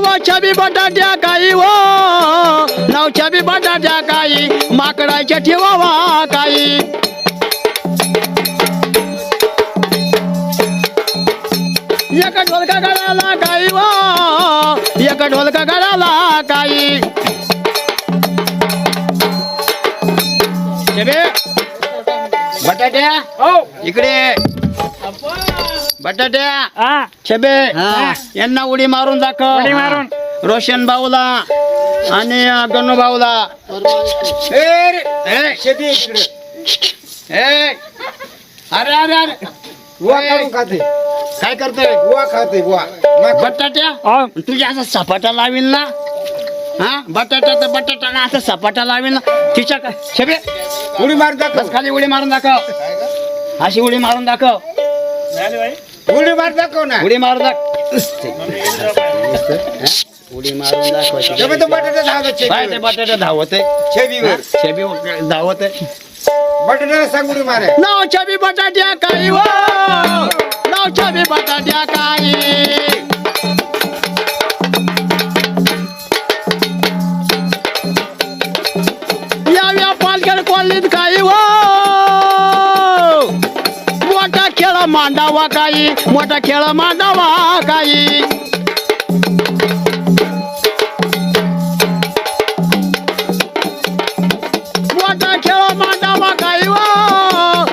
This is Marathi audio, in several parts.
नावाच्या बी बटाट्या काही व. नावच्या बी बटाट्या काही माकडाच्या ठेवावा काही एका ढोलका गळाला काही व. एका ढोलका गळाला काही बटाट्या हो. इकडे. बटाट्या हा. छबे हा. यांना उडी मारून दाखव. उडी मारून. रोशन भाऊला आणि अं, गणू भाऊला ए रे, ए, शेती इकडे. ए. अरे अरे अरे. बुवा ए, काढून खाते. काय करतोय बुवा खाते बुवा मग बटाट्या? हो. तुझ्या असं सपाटा लावील ना? हा? बटाटा तर बटाटा ना असं सपाटा लावील ना? तिच्या काय छबे. उडी मार दाखव. बस खाली उडी मारून दाखव. अशी उडी मारून दाखव. झाले बाई. उडी मार दाखव ना. उडी मारून दाखव. उडी मारून बटाटा धावत काय ते बटाटा धावत आहे छेबीवर छबी धावत आहे बटाट्याला सांग उडी मारे. नाव छबी बटाट्या काही व नाव छबी बटाट्या काही. याव्या पालखेड कॉलनीत काही व मांडावा काही मोठा खेळ मांडावा काही मोठा खेळ मांडावा काही हो.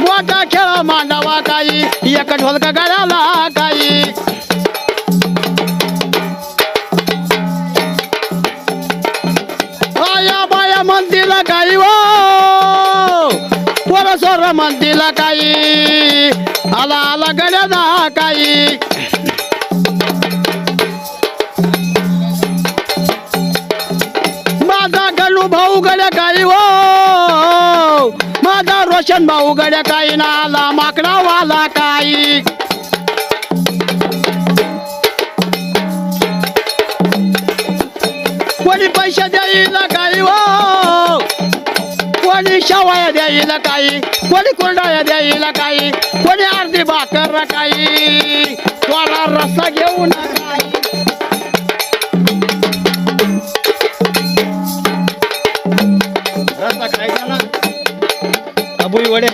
मोठा खेळ मांडावा काही एक ढोलक गाड्याला काही पोरसोर म्हणतील काही. आला आला गड्या काही. माझा गणू भाऊ गड्या काही हो. माझा रोशन भाऊ गड्या काही ना आला माकडा वाला काही. कोणी पैसे द्यायला काही हो. कोणी शेवाया द्यायला काही कोणी कुरडाया द्यायला काही कोणी अर्धी भाकर काही थोडा रस्ता घेऊन रस्ता खायचा ना? अबुई वडे.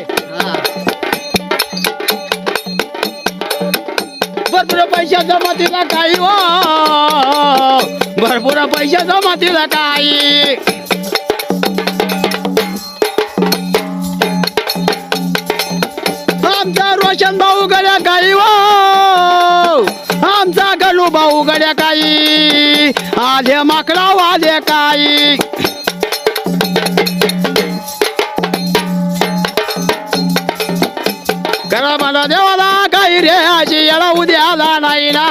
भरपूर पैसा जमा तिला काही हो. भरपूर पैसा जमा तिला काही. प्रशांत भाऊ गड्या काही वो आमचा गणू भाऊ गड्या काही. आधे माकडा आधे काही. करा मला देवाला काही रे आजी याला उद्याला नाही ना.